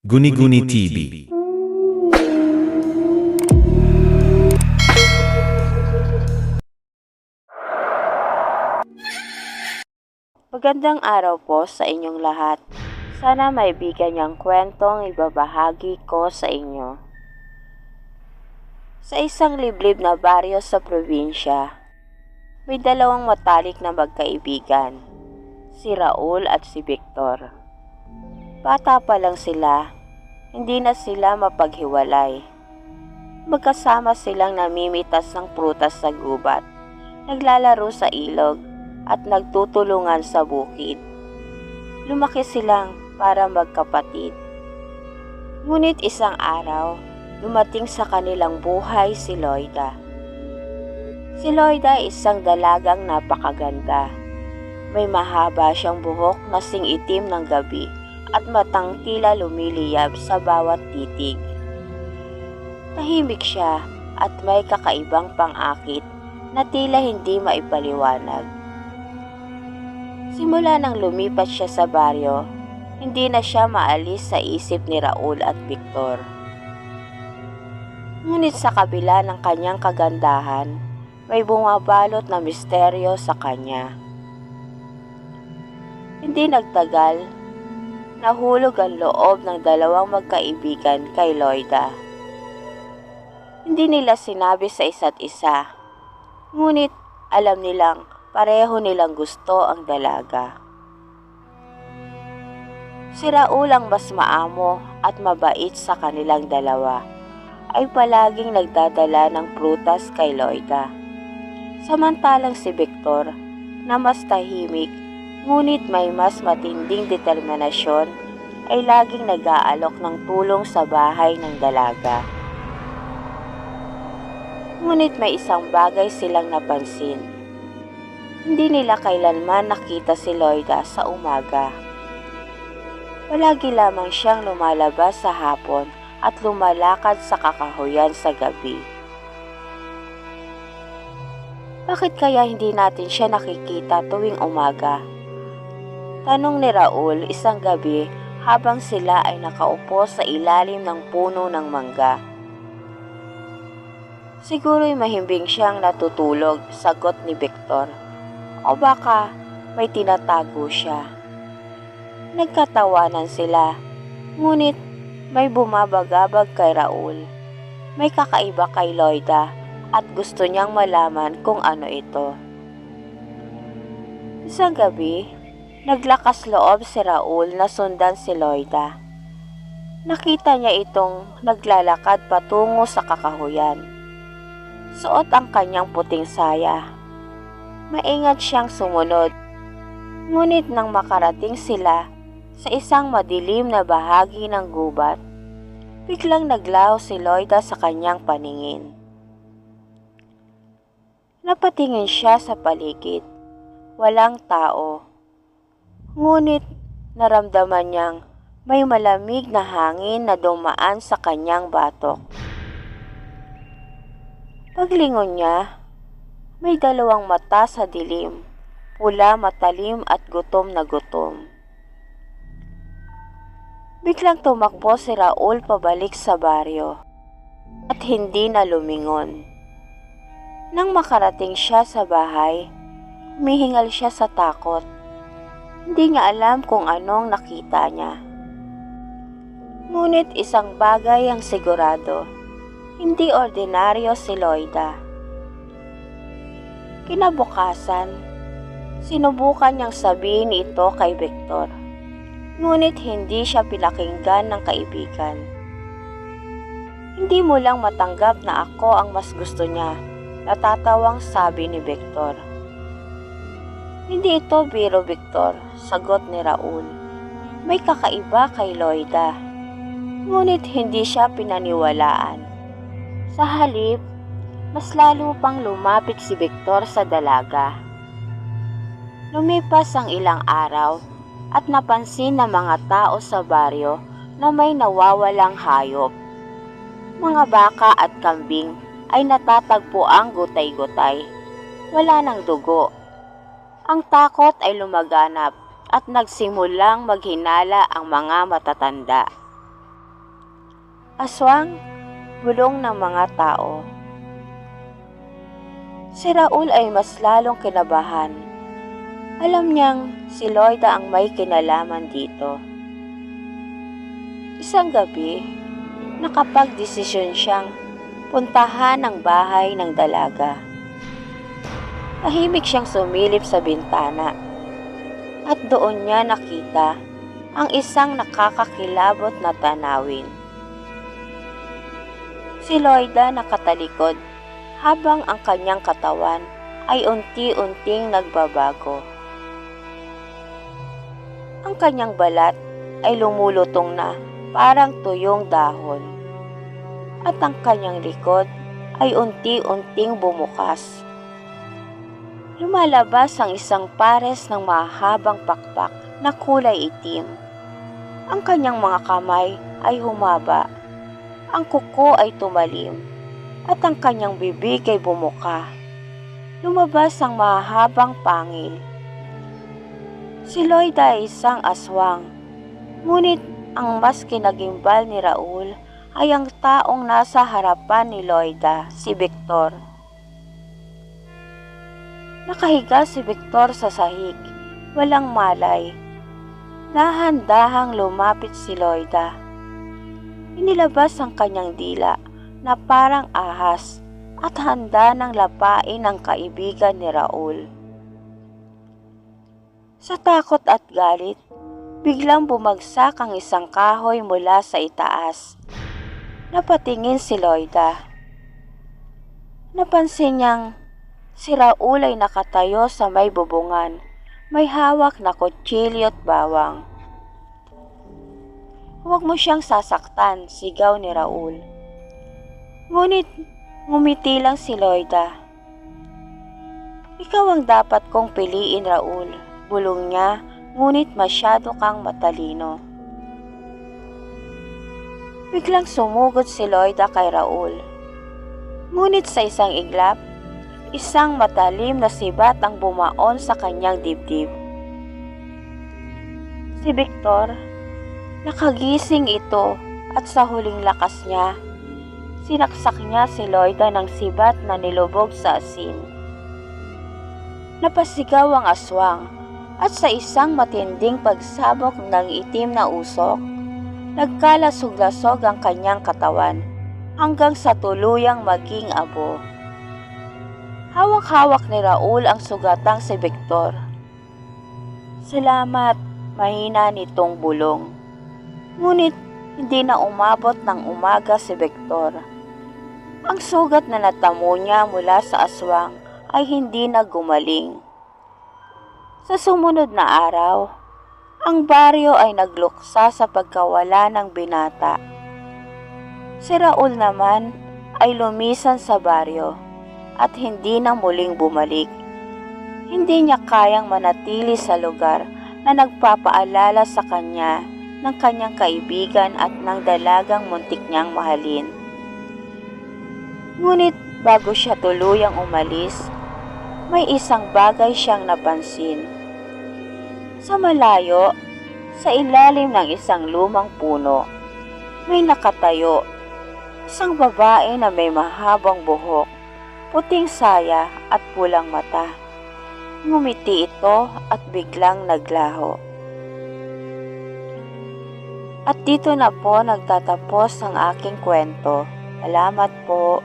Guni-Guni TV. Magandang araw po sa inyong lahat. Sana may bigyan niyang kwentong ibabahagi ko sa inyo. Sa isang liblib na baryo sa probinsya, may dalawang matalik na magkaibigan, si Raul at si Victor. Bata pa lang sila, hindi na sila mapaghiwalay. Magkasama silang namimitas ng prutas sa gubat, naglalaro sa ilog, at nagtutulungan sa bukid. Lumaki silang para magkapatid. Ngunit isang araw, dumating sa kanilang buhay si Loida. Si Loida isang dalagang napakaganda. May mahaba siyang buhok na sing-itim ng gabi at matang tila lumiliyab sa bawat titig. Tahimik siya at may kakaibang pang-akit na tila hindi maipaliwanag. Simula nang lumipat siya sa baryo, hindi na siya maalis sa isip ni Raul at Victor. Ngunit sa kabila ng kanyang kagandahan, may bumabalot na misteryo sa kanya. Hindi nagtagal, nahulog ang loob ng dalawang magkaibigan kay Loida. Hindi nila sinabi sa isa't isa, ngunit alam nilang pareho nilang gusto ang dalaga. Si Raul ang mas maamo at mabait sa kanilang dalawa ay palaging nagdadala ng prutas kay Loida. Samantalang si Victor na mas tahimik ngunit may mas matinding determinasyon ay laging nag-aalok ng tulong sa bahay ng dalaga. Ngunit may isang bagay silang napansin. Hindi nila kailanman nakita si Loida sa umaga. Palagi lamang siyang lumalabas sa hapon at lumalakad sa kakahuyan sa gabi. Bakit kaya hindi natin siya nakikita tuwing umaga? Tanong ni Raul isang gabi habang sila ay nakaupo sa ilalim ng puno ng mangga. Siguro'y mahimbing siyang natutulog, sagot ni Victor. O baka may tinatago siya. Nagkatawanan sila, ngunit may bumabagabag kay Raul. May kakaiba kay Loida at gusto niyang malaman kung ano ito. Isang gabi, naglakas loob si Raul na sundan si Loida. Nakita niya itong naglalakad patungo sa kakahuyan. Suot ang kanyang puting saya. Maingat siyang sumunod. Ngunit nang makarating sila sa isang madilim na bahagi ng gubat, biglang naglaho si Loida sa kanyang paningin. Napatingin siya sa paligid. Walang tao. Ngunit naramdaman niyang may malamig na hangin na dumaan sa kanyang batok. Paglingon niya, may dalawang mata sa dilim, pula matalim at gutom na gutom. Biglang tumakbo si Raul pabalik sa baryo at hindi na lumingon. Nang makarating siya sa bahay, humihingal siya sa takot. Hindi niya alam kung anong nakita niya. Ngunit isang bagay ang sigurado, hindi ordinaryo si Loida. Kinabukasan, sinubukan niyang sabihin ito kay Victor. Ngunit hindi siya pinakinggan ng kaibigan. Hindi mo lang matanggap na ako ang mas gusto niya, natatawang sabi ni Victor. Hindi ito biro, Victor, sagot ni Raul. May kakaiba kay Loida. Ngunit hindi siya pinaniwalaan. Sa halip, mas lalo pang lumapit si Victor sa dalaga. Lumipas ang ilang araw at napansin ng mga tao sa baryo na may nawawalang hayop. Mga baka at kambing ay natatagpo ang gutay-gutay. Wala ng dugo. Ang takot ay lumaganap at nagsimulang maghinala ang mga matatanda. Aswang, bulong ng mga tao. Si Raul ay mas lalong kinabahan. Alam niyang si Lloyda ang may kinalaman dito. Isang gabi, nakapag-desisyon siyang puntahan ang bahay ng dalaga. Tahimik siyang sumilip sa bintana at doon niya nakita ang isang nakakakilabot na tanawin. Si Lloyda nakatalikod habang ang kanyang katawan ay unti-unting nagbabago. Ang kanyang balat ay lumulutong na parang tuyong dahon at ang kanyang likod ay unti-unting bumukas. Lumalabas ang isang pares ng mahabang pakpak na kulay itim. Ang kanyang mga kamay ay humaba, ang kuko ay tumalim, at ang kanyang bibig ay bumuka. Lumabas ang mahabang pangil. Si Lloyda ay isang aswang, ngunit ang mas kinagimbal ni Raul ay ang taong nasa harapan ni Lloyda, si Victor. Nakahiga si Victor sa sahig, walang malay. Dahan-dahang lumapit si Lloyda. Inilabas ang kanyang dila na parang ahas at handa ng lapain ang kaibigan ni Raul. Sa takot at galit, biglang bumagsak ang isang kahoy mula sa itaas. Napatingin si Lloyda. Napansin niyang si Raul ay nakatayo sa may bubungan, may hawak na kutsilyo at bawang. Huwag mo siyang sasaktan, sigaw ni Raul. Ngunit ngumiti lang si Lloyda. Ikaw ang dapat kong piliin, Raul. Bulong niya, ngunit masyado kang matalino. Biglang sumugod si Lloyda kay Raul. Ngunit sa isang iglap, isang matalim na sibat ang bumaon sa kanyang dibdib. Si Victor, nakagising ito at sa huling lakas niya, sinaksak niya si Lloyda ng sibat na nilubog sa asin. Napasigaw ang aswang at sa isang matinding pagsabok ng itim na usok, nagkalasog-lasog ang kanyang katawan hanggang sa tuluyang maging abo. Hawak-hawak ni Raul ang sugatang si Victor. Salamat, mahina nitong bulong. Ngunit hindi na umabot ng umaga si Victor. Ang sugat na natamo niya mula sa aswang ay hindi na gumaling. Sa sumunod na araw, ang baryo ay nagluksa sa pagkawala ng binata. Si Raul naman ay lumisan sa baryo at hindi na muling bumalik. Hindi niya kayang manatili sa lugar na nagpapaalala sa kanya ng kanyang kaibigan at ng dalagang muntik niyang mahalin. Ngunit bago siya tuluyang umalis, may isang bagay siyang napansin. Sa malayo, sa ilalim ng isang lumang puno, may nakatayo. Isang babae na may mahabang buhok, puting saya at pulang mata. Ngumiti ito at biglang naglaho. At dito na po nagtatapos ang aking kwento. Salamat po.